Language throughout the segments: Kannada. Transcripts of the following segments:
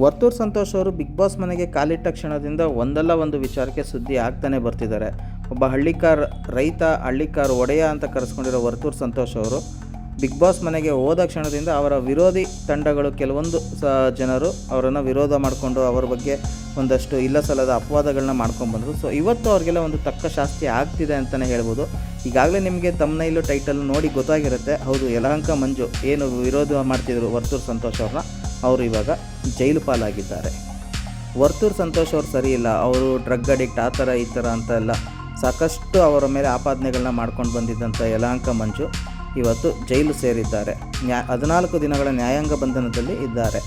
ವರ್ತೂರ್ ಸಂತೋಷ್ ಅವರು ಬಿಗ್ ಬಾಸ್ ಮನೆಗೆ ಕಾಲಿಟ್ಟ ಕ್ಷಣದಿಂದ ಒಂದಲ್ಲ ಒಂದು ವಿಚಾರಕ್ಕೆ ಸುದ್ದಿ ಆಗ್ತಾನೆ ಬರ್ತಿದ್ದಾರೆ. ಒಬ್ಬ ಹಳ್ಳಿಕಾರ್ ರೈತ, ಹಳ್ಳಿಕಾರ್ ಒಡೆಯ ಅಂತ ಕರೆಸ್ಕೊಂಡಿರೋ ವರ್ತೂರ್ ಸಂತೋಷ್ ಅವರು ಬಿಗ್ ಬಾಸ್ ಮನೆಗೆ ಹೋದ ಕ್ಷಣದಿಂದ ಅವರ ವಿರೋಧಿ ತಂಡಗಳು ಕೆಲವೊಂದು ಸ ಜನರು ಅವರನ್ನು ವಿರೋಧ ಮಾಡಿಕೊಂಡು ಅವರ ಬಗ್ಗೆ ಒಂದಷ್ಟು ಇಲ್ಲ ಸಲ್ಲದ ಅಪವಾದಗಳನ್ನ ಮಾಡ್ಕೊಂಡ್ಬಂದರು ಸೊ ಇವತ್ತು ಅವ್ರಿಗೆಲ್ಲ ಒಂದು ತಕ್ಕ ಶಾಸ್ತಿ ಆಗ್ತಿದೆ ಅಂತಲೇ ಹೇಳ್ಬೋದು. ಈಗಾಗಲೇ ನಿಮಗೆ ತಮ್ಮನೈಲು ಟೈಟಲ್ ನೋಡಿ ಗೊತ್ತಾಗಿರುತ್ತೆ. ಹೌದು, ಯಲಹಂಕ ಮಂಜು ಏನು ವಿರೋಧ ಮಾಡ್ತಿದ್ರು ವರ್ತೂರ್ ಸಂತೋಷ್ ಅವ್ರನ್ನ. ಅವರು ಇವಾಗ ಜೈಲು ಪಾಲಾಗಿದ್ದಾರೆ. ವರ್ತೂರ್ ಸಂತೋಷ್ ಅವ್ರು ಸರಿ ಇಲ್ಲ. ಅವರು ಡ್ರಗ್ ಅಡಿಕ್ಟ್, ಆ ಥರ ಈ ಥರ ಅಂತ ಎಲ್ಲ ಸಾಕಷ್ಟು ಅವರ ಮೇಲೆ ಆಪಾದನೆಗಳನ್ನ ಮಾಡ್ಕೊಂಡು ಬಂದಿದ್ದಂಥ ಯಲಹಂಕ ಮಂಜು ಇವತ್ತು ಜೈಲು ಸೇರಿದ್ದಾರೆ. ನ್ಯಾ, ಹದಿನಾಲ್ಕು ದಿನಗಳ ನ್ಯಾಯಾಂಗ ಬಂಧನದಲ್ಲಿ ಇದ್ದಾರೆ.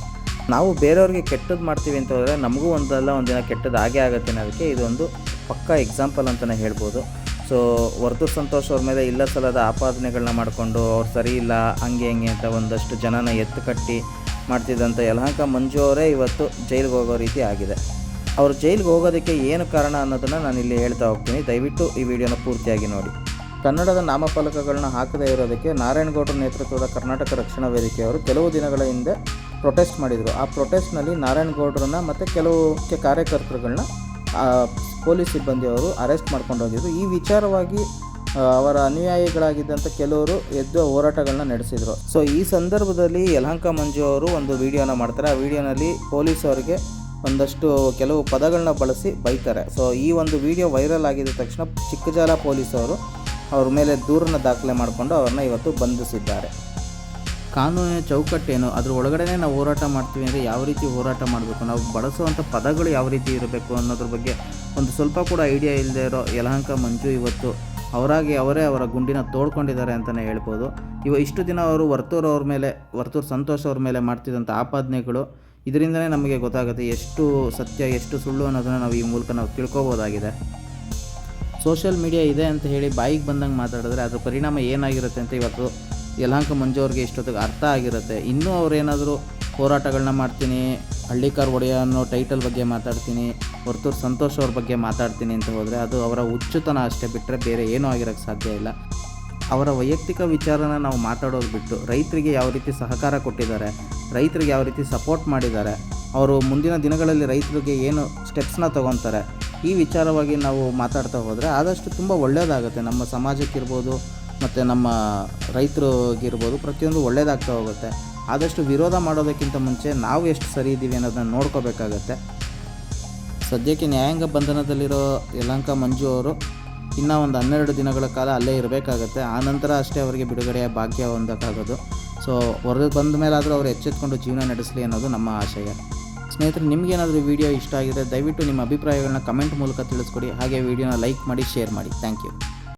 ನಾವು ಬೇರೆಯವ್ರಿಗೆ ಕೆಟ್ಟದ್ದು ಮಾಡ್ತೀವಿ ಅಂತ ಹೋದರೆ ನಮಗೂ ಒಂದಲ್ಲ, ಒಂದಿನ ಕೆಟ್ಟದ್ದು ಆಗೇ ಆಗುತ್ತೆ ಅನ್ನೋದಕ್ಕೆ ಇದೊಂದು ಪಕ್ಕಾ ಎಕ್ಸಾಂಪಲ್ ಅಂತಲೇ ಹೇಳ್ಬೋದು. ಸೊ ವರ್ತೂರ್ ಸಂತೋಷ್ ಅವ್ರ ಮೇಲೆ ಇಲ್ಲ ಸಲದ ಆಪಾದನೆಗಳನ್ನ ಮಾಡಿಕೊಂಡು ಅವ್ರು ಸರಿ ಇಲ್ಲ, ಹಂಗೆ ಹಂಗೆ ಅಂತ ಒಂದಷ್ಟು ಜನನ ಎತ್ತು ಕಟ್ಟಿ ಮಾಡ್ತಿದ್ದಂಥ ಯಲಹಂಕ ಮಂಜು ಅವರೇ ಇವತ್ತು ಜೈಲಿಗೆ ಹೋಗೋ ರೀತಿ ಆಗಿದೆ. ಅವರು ಜೈಲಿಗೆ ಹೋಗೋದಕ್ಕೆ ಏನು ಕಾರಣ ಅನ್ನೋದನ್ನು ನಾನು ಇಲ್ಲಿ ಹೇಳ್ತಾ ಹೋಗ್ತೀನಿ. ದಯವಿಟ್ಟು ಈ ವಿಡಿಯೋನ ಪೂರ್ತಿಯಾಗಿ ನೋಡಿ. ಕನ್ನಡದ ನಾಮಫಲಕಗಳನ್ನ ಹಾಕದೇ ಇರೋದಕ್ಕೆ ನಾರಾಯಣಗೌಡರ ನೇತೃತ್ವದ ಕರ್ನಾಟಕ ರಕ್ಷಣಾ ವೇದಿಕೆಯವರು ಕೆಲವು ದಿನಗಳ ಹಿಂದೆ ಪ್ರೊಟೆಸ್ಟ್ ಮಾಡಿದರು. ಆ ಪ್ರೊಟೆಸ್ಟ್ನಲ್ಲಿ ನಾರಾಯಣಗೌಡರನ್ನ ಮತ್ತು ಕೆಲವು ಕಾರ್ಯಕರ್ತರುಗಳನ್ನ ಪೊಲೀಸ್ ಸಿಬ್ಬಂದಿಯವರು ಅರೆಸ್ಟ್ ಮಾಡ್ಕೊಂಡು ಹೋಗಿದ್ರು. ಈ ವಿಚಾರವಾಗಿ ಅವರ ಅನುಯಾಯಿಗಳಾಗಿದ್ದಂಥ ಕೆಲವರು ಎದ್ದು ಹೋರಾಟಗಳನ್ನ ನಡೆಸಿದರು. ಸೊ ಈ ಸಂದರ್ಭದಲ್ಲಿ ಯಲಹಂಕ ಮಂಜು ಅವರು ಒಂದು ವಿಡಿಯೋನ ಮಾಡ್ತಾರೆ. ಆ ವಿಡಿಯೋನಲ್ಲಿ ಪೊಲೀಸ್ ಅವರಿಗೆ ಒಂದಷ್ಟು ಕೆಲವು ಪದಗಳನ್ನ ಬಳಸಿ ಬೈತಾರೆ. ಸೊ ಈ ಒಂದು ವಿಡಿಯೋ ವೈರಲ್ ಆಗಿದ ತಕ್ಷಣ ಚಿಕ್ಕಜಾಲ ಪೊಲೀಸ್ ಅವರು ಮೇಲೆ ದೂರನ್ನ ದಾಖಲೆ ಮಾಡಿಕೊಂಡು ಅವ್ರನ್ನ ಇವತ್ತು ಬಂಧಿಸಿದ್ದಾರೆ. ಕಾನೂನಿನ ಚೌಕಟ್ಟೇನು? ಅದ್ರ ಒಳಗಡೆನೇ ನಾವು ಹೋರಾಟ ಮಾಡ್ತೀವಿ ಅಂದರೆ ಯಾವ ರೀತಿ ಹೋರಾಟ ಮಾಡಬೇಕು? ನಾವು ಬಳಸುವಂಥ ಪದಗಳು ಯಾವ ರೀತಿ ಇರಬೇಕು ಅನ್ನೋದ್ರ ಬಗ್ಗೆ ಒಂದು ಸ್ವಲ್ಪ ಕೂಡ ಐಡಿಯಾ ಇಲ್ಲದೆ ಇರೋ ಯಲಹಂಕ ಮಂಜು ಇವತ್ತು ಅವರಾಗಿ ಅವರೇ ಅವರ ಗುಂಡಿನ ತೋಡ್ಕೊಂಡಿದ್ದಾರೆ ಅಂತಲೇ ಹೇಳ್ಬೋದು. ಇವ ಇಷ್ಟು ದಿನ ಅವರು ವರ್ತೂರು ಅವ್ರ ಮೇಲೆ, ವರ್ತೂರು ಸಂತೋಷ್ ಅವ್ರ ಮೇಲೆ ಮಾಡ್ತಿದ್ದಂಥ ಆಪಾದನೆಗಳು ಇದರಿಂದಲೇ ನಮಗೆ ಗೊತ್ತಾಗುತ್ತೆ ಎಷ್ಟು ಸತ್ಯ, ಎಷ್ಟು ಸುಳ್ಳು ಅನ್ನೋದನ್ನು ನಾವು ಈ ಮೂಲಕ ನಾವು ತಿಳ್ಕೊಬೋದಾಗಿದೆ. ಸೋಷಿಯಲ್ ಮೀಡಿಯಾ ಇದೆ ಅಂತ ಹೇಳಿ ಬಾಯಿಗೆ ಬಂದಂಗೆ ಮಾತಾಡಿದ್ರೆ ಅದರ ಪರಿಣಾಮ ಏನಾಗಿರುತ್ತೆ ಅಂತ ಇವತ್ತು ಯಲಹಂಕ ಮಂಜು ಅವ್ರಿಗೆ ಇಷ್ಟೊತ್ತಿಗೆ ಅರ್ಥ ಆಗಿರುತ್ತೆ. ಇನ್ನೂ ಅವರೇನಾದರೂ ಹೋರಾಟಗಳನ್ನ ಮಾಡ್ತೀನಿ, ಹಳ್ಳಿಕಾರ್ ಒಡೆಯ ಅನ್ನೋ ಟೈಟಲ್ ಬಗ್ಗೆ ಮಾತಾಡ್ತೀನಿ ವರ್ತೂರ್ ಸಂತೋಷ್ ಅವ್ರ ಬಗ್ಗೆ ಮಾತಾಡ್ತೀನಿ ಅಂತ ಹೋದರೆ ಅದು ಅವರ ಹುಚ್ಚುತನ ಅಷ್ಟೇ ಬಿಟ್ಟರೆ ಬೇರೆ ಏನೂ ಆಗಿರೋಕ್ಕೆ ಸಾಧ್ಯ ಇಲ್ಲ. ಅವರ ವೈಯಕ್ತಿಕ ವಿಚಾರನ ನಾವು ಮಾತಾಡೋದು ಬಿಟ್ಟು ರೈತರಿಗೆ ಯಾವ ರೀತಿ ಸಹಕಾರ ಕೊಟ್ಟಿದ್ದಾರೆ, ರೈತರಿಗೆ ಯಾವ ರೀತಿ ಸಪೋರ್ಟ್ ಮಾಡಿದ್ದಾರೆ, ಅವರು ಮುಂದಿನ ದಿನಗಳಲ್ಲಿ ರೈತರಿಗೆ ಏನು ಸ್ಟೆಪ್ಸ್ನ ತೊಗೊತಾರೆ, ಈ ವಿಚಾರವಾಗಿ ನಾವು ಮಾತಾಡ್ತಾ ಹೋದರೆ ಆದಷ್ಟು ತುಂಬ ಒಳ್ಳೆಯದಾಗುತ್ತೆ ನಮ್ಮ ಸಮಾಜಕ್ಕಿರ್ಬೋದು ಮತ್ತು ನಮ್ಮ ರೈತರಿಗಿರ್ಬೋದು ಪ್ರತಿಯೊಂದು ಒಳ್ಳೆಯದಾಗ್ತಾ ಹೋಗುತ್ತೆ. ಆದಷ್ಟು ವಿರೋಧ ಮಾಡೋದಕ್ಕಿಂತ ಮುಂಚೆ ನಾವು ಎಷ್ಟು ಸರಿ ಇದ್ದೀವಿ ಅನ್ನೋದನ್ನ ನೋಡ್ಕೋಬೇಕಾಗತ್ತೆ. ಸದ್ಯಕ್ಕೆ ನ್ಯಾಯಾಂಗ ಬಂಧನದಲ್ಲಿರೋ ಯಲಂಕ ಮಂಜು ಅವರು ಇನ್ನೂ ಒಂದು ಹನ್ನೆರಡು ದಿನಗಳ ಕಾಲ ಅಲ್ಲೇ ಇರಬೇಕಾಗತ್ತೆ. ಆನಂತರ ಅಷ್ಟೇ ಅವರಿಗೆ ಬಿಡುಗಡೆಯ ಭಾಗ್ಯ ಹೊಂದಕ್ಕಾಗೋದು. ಸೊ ಹೊರಗೆ ಬಂದ ಮೇಲಾದರೂ ಅವರು ಎಚ್ಚೆತ್ಕೊಂಡು ಜೀವನ ನಡೆಸಲಿ ಅನ್ನೋದು ನಮ್ಮ ಆಶಯ. ಸ್ನೇಹಿತರೆ ನಿಮಗೇನಾದರೂ ವಿಡಿಯೋ ಇಷ್ಟ ಆಗಿದೆ ದಯವಿಟ್ಟು ನಿಮ್ಮ ಅಭಿಪ್ರಾಯಗಳನ್ನ ಕಮೆಂಟ್ ಮೂಲಕ ತಿಳಿಸ್ಕೊಡಿ. ಹಾಗೆ ವಿಡಿಯೋನ ಲೈಕ್ ಮಾಡಿ, ಶೇರ್ ಮಾಡಿ. Thank you.